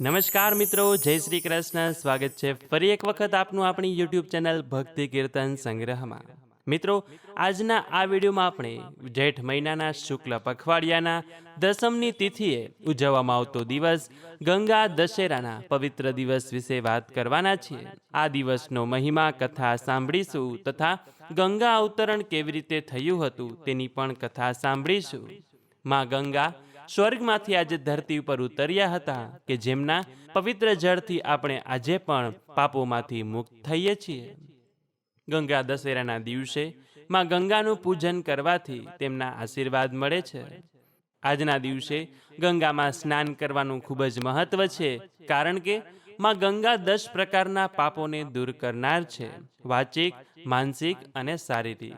નમસ્કાર મિત્રો, જય શ્રી કૃષ્ણ. સ્વાગત છે ફરી એક વખત આપનું આપણી યુટ્યુબ ચેનલ ભક્તિ કીર્તન સંગ્રહમાં. મિત્રો, આજના આ વિડીયોમાં આપણે જેઠ મહિનાના શુક્લ પખવાડિયાના દસમની તિથિએ ઉજવવામાં આવતો દિવસ, ગંગા દશેરાના પવિત્ર દિવસ વિશે વાત કરવાના છીએ. આ દિવસનો મહિમા, કથા સાંભળીશું તથા ગંગા અવતરણ કેવી રીતે થયું હતું તેની પણ કથા સાંભળીશું. માં ગંગા સ્વર્ગમાંથી આજે ધરતી ઉપર ઉતર્યા હતા કે જેમના પવિત્ર જળથી આપણે આજે પણ પાપોમાંથી મુક્ત થઈએ છીએ. ગંગા દશેરાના દિવસે માં ગંગાનું પૂજન કરવાથી તેમના આશીર્વાદ મળે છે. આજના દિવસે ગંગામાં સ્નાન કરવાનું ખૂબ જ મહત્વ છે, કારણ કે માં ગંગા દસ પ્રકારના પાપોને દૂર કરનાર છે, વાચિક, માનસિક અને શારીરિક.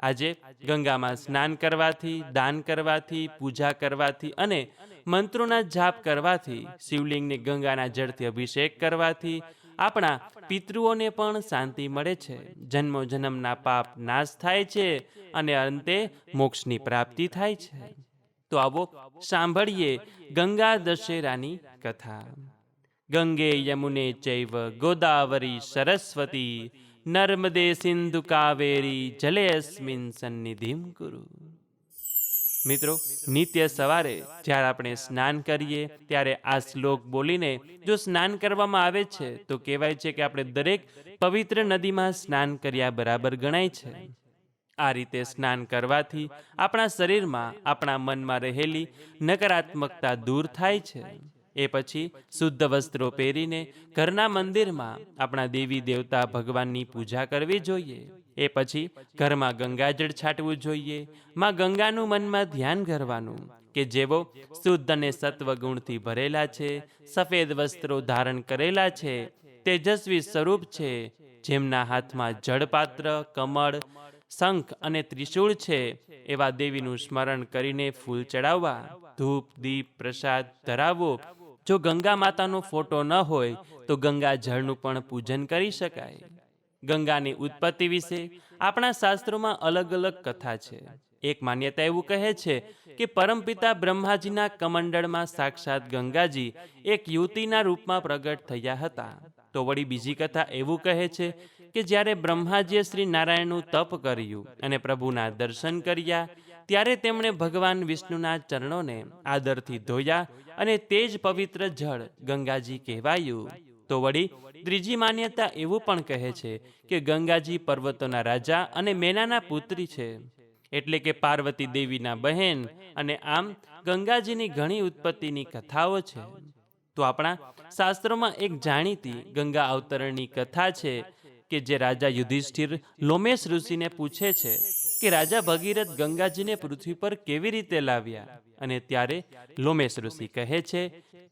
આજે ગંગામાં સ્નાન કરવાથી, દાન કરવાથી, પૂજા કરવાથી અને મંત્રોના જાપ કરવાથી, શિવલિંગને ગંગાના જળથી અભિષેક કરવાથી આપણા પિતૃઓને પણ શાંતિ મળે છે. જન્મો જન્મના પાપ નાશ થાય છે અને અંતે મોક્ષની પ્રાપ્તિ થાય છે. તો આવો સાંભળીએ ગંગા દશેરાની કથા. ગંગે યમુને ચૈવ ગોદાવરી સરસ્વતી નર્મદે સિંધુ કાવેરી જલે અસ્મિન સન્નિધિમ કુરુ મિત્રો નિત્ય સવારે જ્યારે આપણે સ્નાન કરીએ, ત્યારે આ શ્લોક બોલીને જો સ્નાન કરવામાં આવે છે, તો કહેવાય છે કે આપણે દરેક પવિત્ર નદીમાં સ્નાન કર્યા બરાબર ગણાય છે. આ રીતે સ્નાન કરવાથી આપણા શરીરમાં, આપણા મનમાં રહેલી નકારાત્મકતા દૂર થાય છે. એ પછી શુદ્ધ વસ્ત્રો પહેરીને ઘરના મંદિરમાં આપણા દેવી દેવતા ભગવાનની પૂજા કરવી જોઈએ. એ પછી ઘરમાં ગંગાજળ છાંટવું જોઈએ. માં ગંગાનું મનમાં ધ્યાન કરવાનું કે જેવો શુદ્ધ અને સત્વ ગુણથી ભરેલા છે, સફેદ વસ્ત્રો ધારણ કરેલા છે, તેજસ્વી સ્વરૂપ છે, જેમના હાથમાં જળપાત્ર, કમળ, શંખ અને ત્રિશૂળ છે, એવા દેવીનું સ્મરણ કરીને ફૂલ ચડાવવા, ધૂપ, દીપ, પ્રસાદ ધરાવવો જો ગંગા માતાનો ફોટો ન હોય, તો ગંગા જળનું પણ પૂજન કરી શકાય. ગંગાની ઉત્પત્તિ વિશે આપણા શાસ્ત્રોમાં અલગ અલગ કથા છે. એક માન્યતા એવું કહે છે કે પરમપિતા બ્રહ્માજીના કમંડળમાં સાક્ષાત ગંગાજી એક યુવતીના રૂપમાં પ્રગટ થયા હતા. તો વળી બીજી કથા એવું કહે છે કે જ્યારે બ્રહ્માજીએ શ્રી નારાયણનું તપ કર્યું અને પ્રભુના દર્શન કર્યા ત્યારે તેમણે ભગવાન વિષ્ણુના ચરણોને આદરથી ધોયા અને તે જ પવિત્ર જળ ગંગાજી કહેવાયું. તો વળી ત્રીજી માન્યતા એવું પણ કહે છે કે ગંગાજી પર્વતોના રાજા અને મેનાના પુત્રી છે. એટલે કે પાર્વતી દેવીના બહેન અને આમ ગંગાજીની ઘણી ઉત્પત્તિની કથાઓ છે. તો આપણા શાસ્ત્રોમાં એક જાણીતી ગંગા અવતરણની કથા છે કે જે રાજા યુધિષ્ઠિર લોમેશ ઋષિને પૂછે છે કે રાજા ભગીરથ ગંગાજીને પૃથ્વી પર કેવી રીતે લાવ્યા? અને ત્યારે લોમેશ ઋષિ કહે છે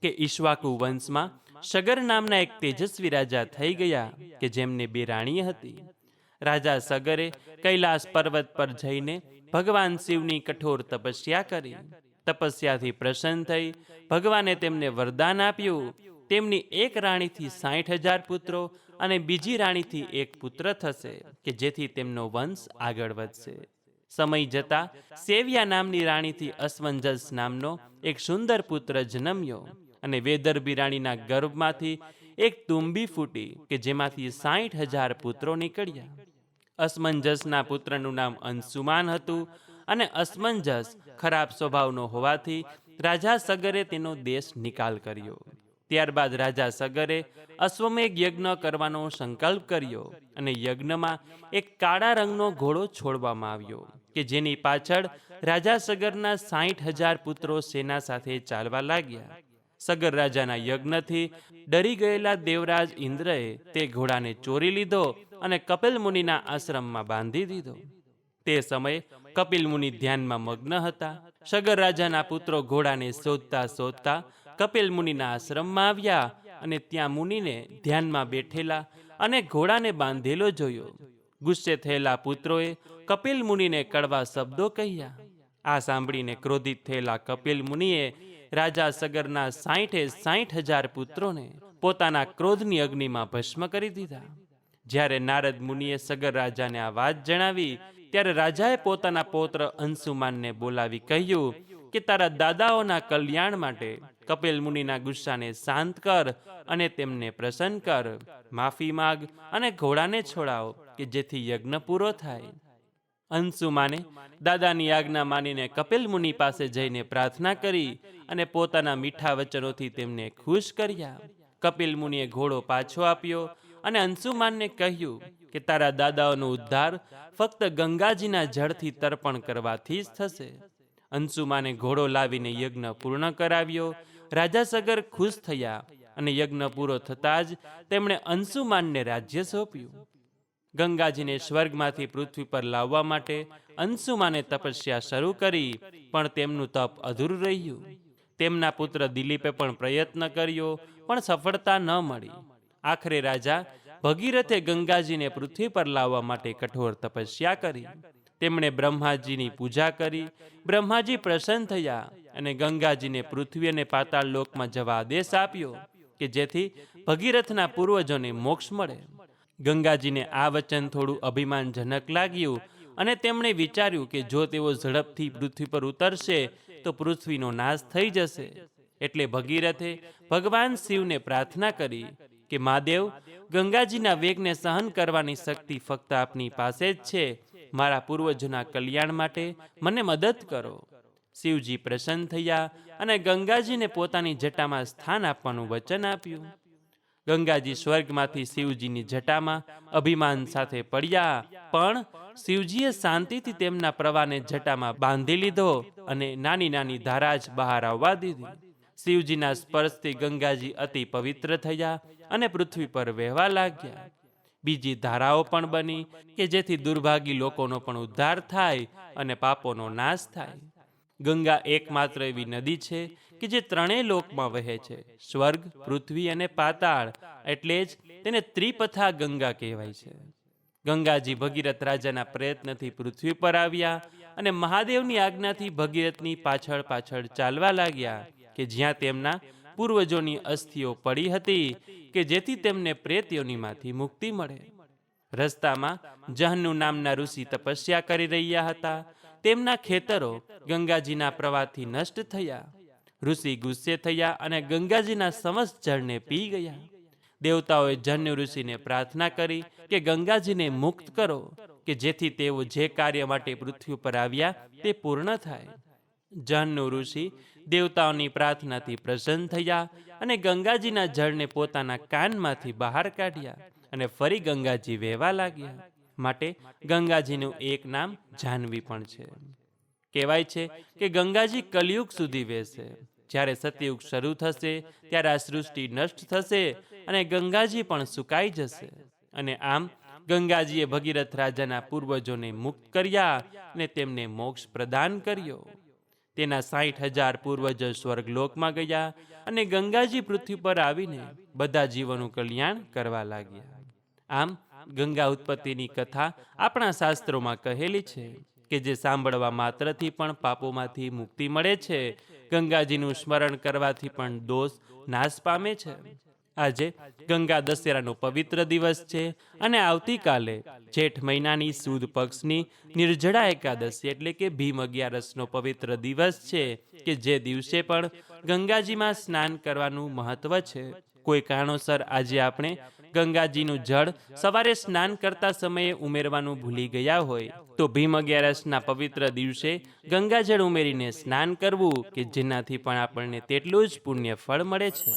કે ઈશ્વાકુ વંશમાં સગર નામના એક તેજસ્વી રાજા થઈ ગયા કે જેમને બે રાણી હતી. રાજા સગરે કૈલાસ પર્વત પર જઈને ભગવાન શિવની કઠોર તપસ્યા કરી. તપસ્યાથી પ્રસન્ન થઈ, ભગવાને તેમને વરદાન આપ્યું. તેમની એક રાણીથી સાઠ હજાર પુત્રો અને બીજી રાણીથી એક પુત્ર થશે કે જેથી તેમનો વંશ આગળ વધશે. સમય જતા સેવિયા નામની રાણીથી અસમંજસ નામનો એક સુંદર પુત્ર જન્મ્યો અને વેદરબી રાણીના ગર્ભમાંથી એક તુંબી ફૂટી કે જેમાંથી સાઠ હજાર પુત્રો નીકળ્યા. અસમંજસના પુત્રનું નામ અંશુમાન હતું અને અસમંજસ ખરાબ સ્વભાવનો હોવાથી રાજા સગરે તેનો દેશ નિકાલ કર્યો. ત્યારબાદ રાજા સગરે અશ્વમેઘ યજ્ઞ કરવાનો સંકલ્પ કર્યો અને યજ્ઞમાં એક કાળા રંગનો ઘોડો છોડવામાં આવ્યો, કે જેની પાછળ રાજા સગરના સાઠ હજાર પુત્રો સેના સાથે ચાલવા લાગ્યા. સગર રાજાના યજ્ઞથી ડરી ગયેલા દેવરાજ ઇન્દ્રએ તે ઘોડાને ચોરી લીધો અને કપિલ મુનિના આશ્રમમાં બાંધી દીધો. તે સમયે કપિલ મુનિ ધ્યાનમાં મગ્ન હતા. સગર રાજાના પુત્રો ઘોડાને શોધતા શોધતા કપિલ મુનિના આશ્રમમાં આવ્યા અને ત્યાં મુનિને ધ્યાનમાં બેઠેલા અને ઘોડાને બાંધેલો જોયો. ગુસ્સે થયેલા પુત્રોએ કપિલ મુનિને કડવા શબ્દો કહ્યા. આ સાંભળીને ક્રોધિત થયેલા કપિલ મુનિએ રાજા સગરના સાઠે સાઠ હજાર પુત્રોને પોતાના ક્રોધની અગ્નિમાં ભસ્મ કરી દીધા. જ્યારે નારદ મુનિએ સગર રાજાને આ વાત જણાવી, ત્યારે રાજાએ પોતાના પૌત્ર અંશુમાનને બોલાવી કહ્યું કે તારા દાદાઓના કલ્યાણ માટે કપિલ મુનિના ગુસ્સાને શાંત કર અને તેમને પ્રસન્ન કર. માફી માગ અને ઘોડાને છોડાવો કે જેથી યજ્ઞ પૂરો થાય. અંશુમાને દાદાની આજ્ઞા માનીને કપિલ મુનિ પાસે જઈને પ્રાર્થના કરી અને પોતાના મીઠા વચનોથી તેમને ખુશ કર્યા. કપિલ મુનિએ ઘોડો પાછો આપ્યો અને અંશુમાનને કહ્યું કે તારા દાદાઓનો ઉદ્ધાર ફક્ત ગંગાજીના જળથી તર્પણ કરવાથી જ થશે. અંશુમાને ઘોડો લાવીને યજ્ઞ પૂર્ણ કરાવ્યો રાજા સગર ખુશ થયા અને યજ્ઞ પૂરો થતાં જ તેમણે અંશુમાનને રાજ્ય સોંપ્યું. ગંગાજીને સ્વર્ગમાંથી પૃથ્વી પર લાવવા માટે અંશુમાને તપસ્યા શરૂ કરી, પણ તેમનું તપ અધૂરું રહ્યું. તેમના પુત્ર દિલીપે પણ પ્રયત્ન કર્યો, પણ સફળતા ન મળી. આખરે રાજા ભગીરથે ગંગાજીને પૃથ્વી પર લાવવા માટે કઠોર તપસ્યા કરી. તેમણે બ્રહ્માજીની પૂજા કરી. બ્રહ્માજી પ્રસન્ન થયા. અને ગંગાજીને પૃથ્વી અને પાતાળ લોકમાં જવા આદેશ આપ્યો કે જેથી ભગીરથના પૂર્વજોને મોક્ષ મળે. ગંગાજીને આ વચન થોડું અભિમાનજનક લાગ્યું અને તેમણે વિચાર્યું કે જો તેઓ ઝડપથી પૃથ્વી પર ઉતરશે, તો પૃથ્વીનો નાશ થઈ જશે. એટલે ભગીરથે ભગવાન શિવને પ્રાર્થના કરી કે, મહાદેવ, ગંગાજીના વેગને સહન કરવાની શક્તિ ફક્ત આપની પાસે જ છે. મારા પૂર્વજોના કલ્યાણ માટે મને મદદ કરો. શિવજી પ્રસન્ન થયા અને ગંગાજીને પોતાની જટામાં સ્થાન આપવાનું વચન આપ્યું. ગંગાજી સ્વર્ગમાંથી શિવજીની જટામાં અભિમાન સાથે પડ્યા, પણ શિવજીએ શાંતિથી તેમના પ્રવાહને જટામાં બાંધી લીધો અને નાની નાની ધારા જ બહાર આવવા દીધી. શિવજીના સ્પર્શથી ગંગાજી અતિ પવિત્ર થયા અને પૃથ્વી પર વહેવા લાગ્યા. બીજી ધારાઓ પણ બની કે જેથી દુર્ભાગી લોકોનો પણ ઉદ્ધાર થાય અને પાપોનો નાશ થાય. ગંગા એકમાત્ર એવી નદી છે કે જે ત્રણેય લોકમાં વહે છે. સ્વર્ગ, પૃથ્વી અને પાતાળ એટલે જ તેને ત્રિપથા ગંગા કહેવાય છે. ગંગાજી ભગીરથ રાજાના પ્રયત્નથી પૃથ્વી પર આવ્યા અને મહાદેવની આજ્ઞાથી ભગીરથની પાછળ પાછળ ચાલવા લાગ્યા કે જ્યાં તેમના પૂર્વજોની અસ્થિઓ પડી હતી કે જેથી તેમને પ્રેતયોનીમાંથી મુક્તિ મળે. રસ્તામાં જહનુ નામના ઋષિ તપસ્યા કરી રહ્યા હતા તેમના ખેતરો ગંગાજીના પ્રવાહથી નષ્ટ થયા. ઋષિ ગુસ્સે થયા અને ગંગાજીના સમસ્ત જળને પી ગયા. દેવતાઓએ જન્ય ઋષિને પ્રાર્થના કરી કે ગંગાજીને મુક્ત કરો, કે જેથી તેઓ જે કાર્ય માટે પૃથ્વી પર આવ્યા તે પૂર્ણ થાય. જહ્નુ ઋષિ દેવતાઓની પ્રાર્થનાથી પ્રસન્ન થયા અને ગંગાજીના જળને પોતાના કાનમાંથી બહાર કાઢ્યા અને ફરી ગંગાજી વહેવા લાગ્યા. માટે ગંગાજીનું એક નામ જાહ્નવી પણ છે. કહેવાય છે કે ગંગાજી કલયુગ સુધી વહેશે. જ્યારે સતયુગ શરૂ થશે, ત્યારે આ સૃષ્ટિ નષ્ટ થશે અને ગંગાજી પણ સુકાઈ જશે. અને આમ, ગંગાજીએ ભગીરથ રાજાના પૂર્વજોને મુક્ત કર્યા અને તેમને મોક્ષ પ્રદાન કર્યો. તેના સાઠ હજાર પૂર્વજો સ્વર્ગલોકમાં ગયા અને ગંગાજી પૃથ્વી પર આવીને બધા જીવોનું કલ્યાણ કરવા લાગ્યા. આમ ગંગા ઉત્પત્તિની કથા આપણા શાસ્ત્રોમાં કહેલી છે કે જે સાંભળવા માત્રથી પણ પાપોમાંથી મુક્તિ મળે છે. ગંગાજીનું સ્મરણ કરવાથી પણ દોષ નાશ પામે છે. આજે ગંગા દશેરાનો પવિત્ર દિવસ છે અને આવતીકાલે જેઠ મહિનાની સુદ પક્ષની નિર્જળા એકાદશી એટલે કે ભીમ અગિયારસનો પવિત્ર દિવસ છે કે જે દિવસે પણ ગંગાજીમાં સ્નાન કરવાનું મહત્વ છે. કોઈ કારણોસર આજે આપણે ગંગાજીનું જળ સવારે સ્નાન કરતા સમયે ઉમેરવાનું ભૂલી ગયા હોય, તો ભીમ અગિયારસના પવિત્ર દિવસે ગંગાજળ ઉમેરીને સ્નાન કરવું કે જેનાથી પણ આપણને તેટલું જ પુણ્ય ફળ મળે છે.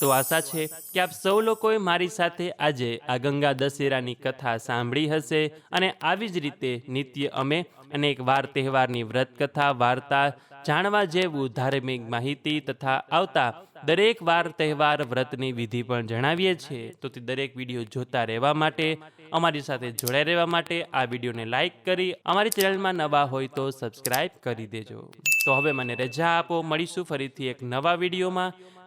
તો આશા છે કે આપ સૌ લોકોએ મારી સાથે આજે આ ગંગા દશેરાની કથા સાંભળી હશે અને આવી જ રીતે નિત્ય અમે અનેક વાર તહેવારની વ્રત કથા વાર્તા જાણવા જેવું ધાર્મિક માહિતી તથા આવતા દરેક વાર તહેવાર વ્રતની વિધિ પણ જણાવીએ છીએ. તો તે દરેક વીડિયો જોતા રહેવા માટે, અમારી સાથે જોડાઈ રહેવા માટે આ વિડીયોને લાઈક કરી, અમારી ચેનલમાં નવા હોય તો સબસ્ક્રાઇબ કરી દેજો. તો હવે મને રજા આપો, મળીશું ફરીથી એક નવા વિડીયોમાં.